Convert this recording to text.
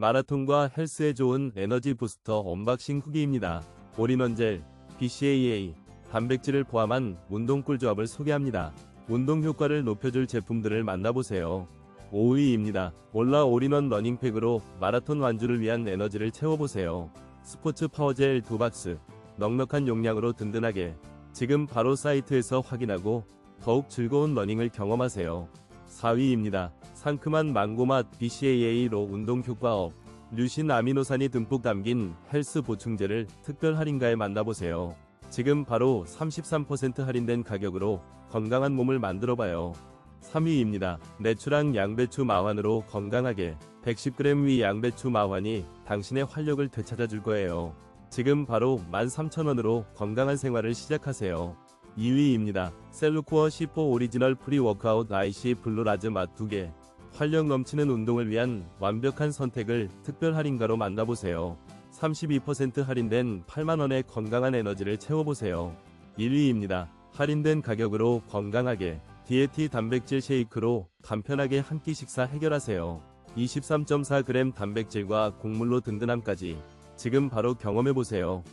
마라톤과 헬스에 좋은 에너지 부스터 언박싱 후기입니다. 올인원 젤, BCAA, 단백질을 포함한 운동 꿀조합을 소개합니다. 운동 효과를 높여줄 제품들을 만나보세요. 5위입니다. 올라 올인원 러닝팩으로 마라톤 완주를 위한 에너지를 채워보세요. 스포츠 파워젤 2박스, 넉넉한 용량으로 든든하게 지금 바로 사이트에서 확인하고 더욱 즐거운 러닝을 경험하세요. 4위입니다. 상큼한 망고맛 BCAA로 운동 효과 업, 류신 아미노산이 듬뿍 담긴 헬스 보충제를 특별 할인가에 만나보세요. 지금 바로 33% 할인된 가격으로 건강한 몸을 만들어봐요. 3위입니다. 내추랑 양배추 마환으로 건강하게 110g 위 양배추 마환이 당신의 활력을 되찾아줄 거예요. 지금 바로 13,000원으로 건강한 생활을 시작하세요. 2위입니다. 셀루코어 C4 오리지널 프리 워크아웃 IC 블루라즈 맛 2개. 활력 넘치는 운동을 위한 완벽한 선택을 특별 할인가로 만나보세요. 32% 할인된 8만원의 건강한 에너지를 채워보세요. 1위입니다. 할인된 가격으로 건강하게 디에티 단백질 쉐이크로 간편하게 한 끼 식사 해결하세요. 23.4g 단백질과 곡물로 든든함까지 지금 바로 경험해보세요.